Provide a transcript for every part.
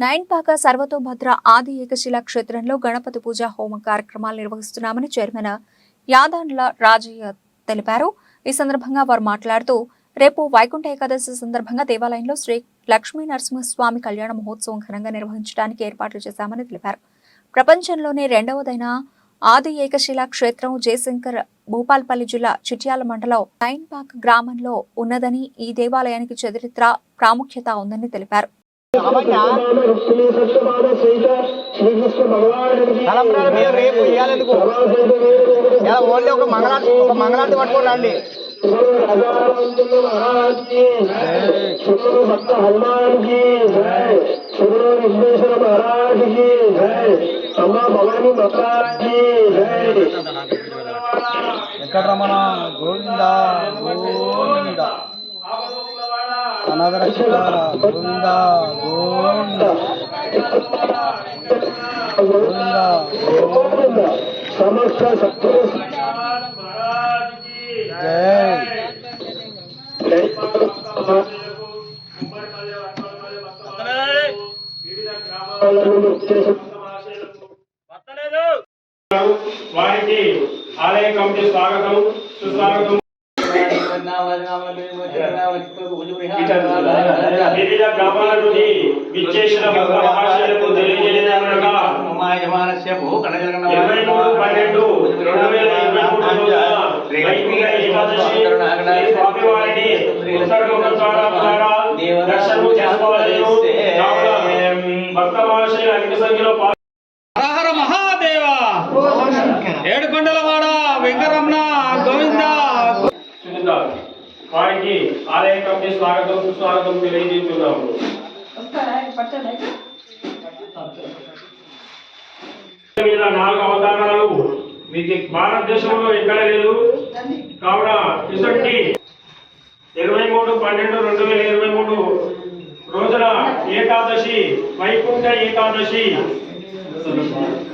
నయన్పాక సర్వతోభద్ర ఆది ఏకశిల క్షేత్రంలో గణపతి పూజ హోమ కార్యక్రమాలు నిర్వహిస్తున్నామని చైర్మన్ యాదాండ్ల రాజయ్య తెలిపారు. ఈ సందర్భంగా వారు మాట్లాడుతూ రేపు వైకుంఠ ఏకాదశి సందర్భంగా దేవాలయంలో శ్రీ లక్ష్మీ నరసింహస్వామి కళ్యాణ మహోత్సవం ఘనంగా నిర్వహించడానికి ఏర్పాట్లు చేశామని తెలిపారు. ప్రపంచంలోనే రెండవదైన ఆది ఏకశిలా క్షేత్రం జయశంకర్ భూపాల్పల్లి జిల్లా చిట్యాల మండలం నైన్పాక్ గ్రామంలో ఉన్నదని ఈ దేవాలయానికి చరిత్ర ప్రాముఖ్యత ఉందని తెలిపారు. తలంపురాల మీద రేపు ఇవ్వాలెందుకు ఇలా ఓన్లీ ఒక మంగళా ఒక మంగళాంతి బృంద వారికి ఆలయ కమిటీ స్వాగతం సుస్వాగతం. వివిధ గ్రామాల నుండి విచ్చేసిన భక్త మహాశయులకు తెలియజేయడమనగా ఇరవై మూడు పన్నెండు రెండు వేల ఇరవై మూడు రోజున వైకుంఠ ఏకాదశి శ్రీ స్వామివారిని ఉత్తరముఖం ద్వారా ద్వారా దర్శనము చేసుకోవాలను కావున భక్త మహాశయులు అధిక సంఖ్యలో ఆలయ కమిటీ స్వాగతం సుస్వాగతం తెలియజేస్తున్నాము. మీద నాలుగు అవతారాలు. మీకు భారతదేశంలో ఎక్కడ లేదు? కావున ఇసంటి ఇరవై మూడు పన్నెండు రెండు వేల ఇరవై మూడు రోజున ఏకాదశి వైకుంఠ ఏకాదశి.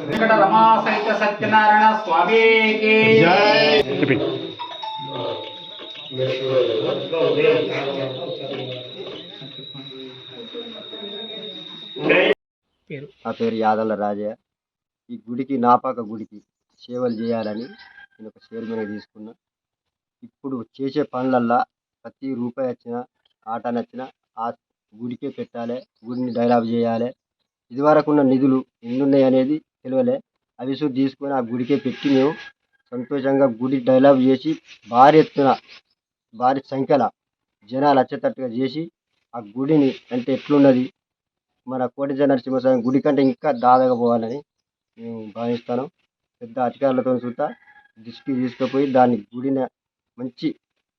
వెంకట రమా సహిత సత్యనారాయణ స్వామికి. నా పేరు యాదల రాజయ్య. ఈ గుడికి నాపాక గుడికి సేవలు చేయాలని నేను ఒక చైర్మన్ తీసుకున్నా. ఇప్పుడు చేసే పనులల్లా ప్రతి రూపాయి వచ్చినా ఆట నచ్చినా ఆ గుడికే పెట్టాలి గుడిని డైలాప్ చేయాలి. ఇదివరకు ఉన్న నిధులు ఎన్ని ఉన్నాయి అనేది తెలియలే అవి తీసుకొని ఆ గుడికే పెట్టి మేము సంతోషంగా గుడి డైలాప్ చేసి భారీ ఎత్తున భారీ సంఖ్యలో జనాలు వచ్చేటట్టుగా చేసి ఆ గుడిని అంటే ఎట్లున్నది? మన కోటిజ నరసింహస్వామి గుడి కంటే ఇంకా దాదాగా పోవాలని మేము భావిస్తాను పెద్ద అధికారులతో చూస్తా దృష్టికి తీసుకుపోయి దాన్ని గుడిని మంచి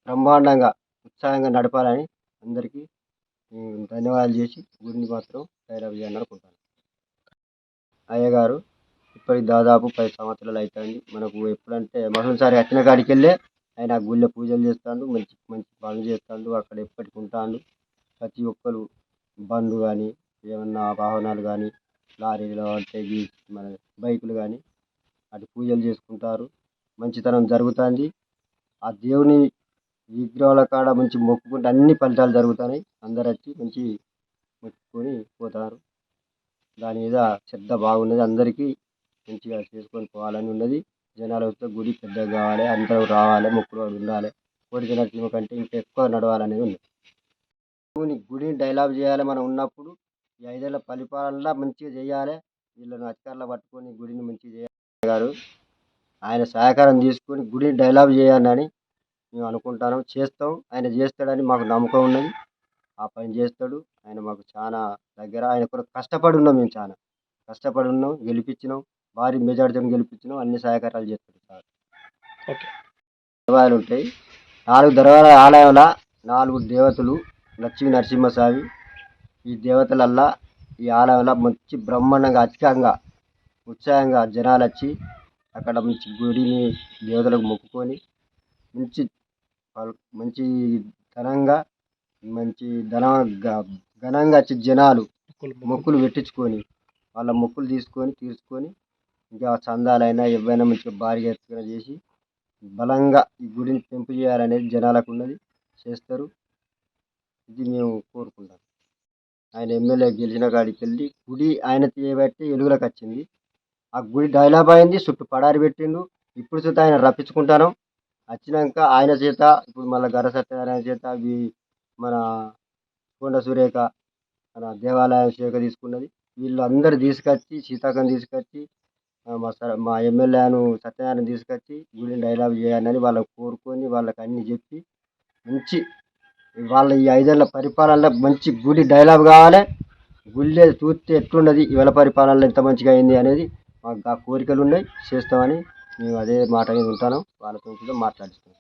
బ్రహ్మాండంగా ఉత్సాహంగా నడపాలని అందరికీ ధన్యవాదాలు చేసి గుడిని మాత్రం తయారు చేయాలని అనుకుంటాను అయ్యగారు ఇప్పటికి దాదాపు పది సంవత్సరాలు అవుతుంది మనకు ఎప్పుడంటే మొదటిసారి వచ్చిన కాడికి వెళ్ళే ఆయన ఆ గుళ్ళో పూజలు చేస్తాడు మంచి మంచి పనులు చేస్తాడు అక్కడ ఎప్పటికి ఉంటాడు. ప్రతి ఒక్కరు బండ్లు కానీ ఏమన్నా వాహనాలు కానీ లారీలు అంటే ఈ మన బైకులు కానీ అటు పూజలు చేసుకుంటారు. మంచితనం జరుగుతుంది. ఆ దేవుని విగ్రహాల కాడ మంచి మొక్కుకుంటే అన్ని ఫలితాలు జరుగుతున్నాయి అందరు వచ్చి మంచి మొక్కుకొని పోతారు. దాని మీద శ్రద్ధ బాగున్నది అందరికీ. మంచిగా చేసుకొని పోవాలని ఉన్నది. జనాలు వస్తే గుడి పెద్దగా కావాలి అందరూ రావాలి మొక్కులు ఉండాలి. కోడి నరసింహ కంటే ఇంకా ఎక్కువ నడవాలనేది ఉంది. దేవుని గుడిని డైలాగ్ చేయాలి మనం ఉన్నప్పుడు ఈ ఐదేళ్ళ పరిపాలనలా మంచిగా చేయాలి వీళ్ళని అధికారులు పట్టుకొని గుడిని మంచిగా చేయాలి గారు. ఆయన సహకారం తీసుకొని గుడిని డైలాగ్ చేయాలని మేము అనుకుంటాను. చేస్తాం. ఆయన చేస్తాడని మాకు నమ్మకం ఉన్నది. ఆ పని చేస్తాడు. ఆయన మాకు చాలా దగ్గర. ఆయన కూడా కష్టపడి ఉన్నాం మేము చాలా. కష్టపడి ఉన్నాం గెలిపించినాం. భారీ మెజార్టీతో గెలిపించినాం అన్ని సహకారాలు చేస్తాడు సార్. దేవాలయాలు ఉంటాయి. నాలుగు దేవాలయ ఆలయంలో నాలుగు దేవతలు లక్ష్మీ నరసింహస్వామి. ఈ దేవతలల్లా ఈ ఆలయంలో మంచి బ్రహ్మాండంగా అధికంగా ఉత్సాహంగా జనాలు వచ్చి అక్కడ మంచి గుడిని దేవతలకు మొక్కుకొని మంచి మంచి ఘనంగా మంచి ధన ఘనంగా వచ్చి జనాలు మొక్కులు పెట్టించుకొని వాళ్ళ మొక్కులు తీసుకొని తీర్చుకొని ఇంకా చందాలైనా ఏవైనా మంచిగా భారీగా ఎత్తున చేసి బలంగా ఈ గుడిని పెంపు చేయాలనేది జనాలకు ఉన్నది చేస్తారు. ఇది మేము కోరుకుంటాం. ఆయన ఎమ్మెల్యే గెలిచిన కాడికి వెళ్ళి గుడి ఆయన తీయబట్టి వెలుగులోకి వచ్చింది. ఆ గుడి డైలాబ్ అయింది చుట్టూ పడారి పెట్టిండు. ఇప్పుడు చూస్తే ఆయన రప్పించుకుంటాను. వచ్చినాక ఆయన చేత ఇప్పుడు మళ్ళీ గర సత్యనారాయణ చేత అవి మన కొండ సురేఖ మన దేవాలయం శాఖ తీసుకున్నది. వీళ్ళు అందరు తీసుకొచ్చి సీతాకం తీసుకొచ్చి మా సార్ మా ఎమ్మెల్యేను సత్యనారాయణ తీసుకొచ్చి గుడిని డైలాగ్ చేయాలని వాళ్ళకు కోరుకొని వాళ్ళకి అన్ని చెప్పి మంచి వాళ్ళ ఈ ఐదేళ్ళ పరిపాలనలో మంచి గుడి డైలాగ్ కావాలి. గుళ్ళే చూస్తే ఎట్లున్నది? ఇవాళ పరిపాలనలో ఎంత మంచిగా అయింది అనేది మాకు ఆ కోరికలు ఉన్నాయి. చేస్తామని మేము అదే మాట మీద ఉంటాను. వాళ్ళతో కూడా మాట్లాడుతున్నాం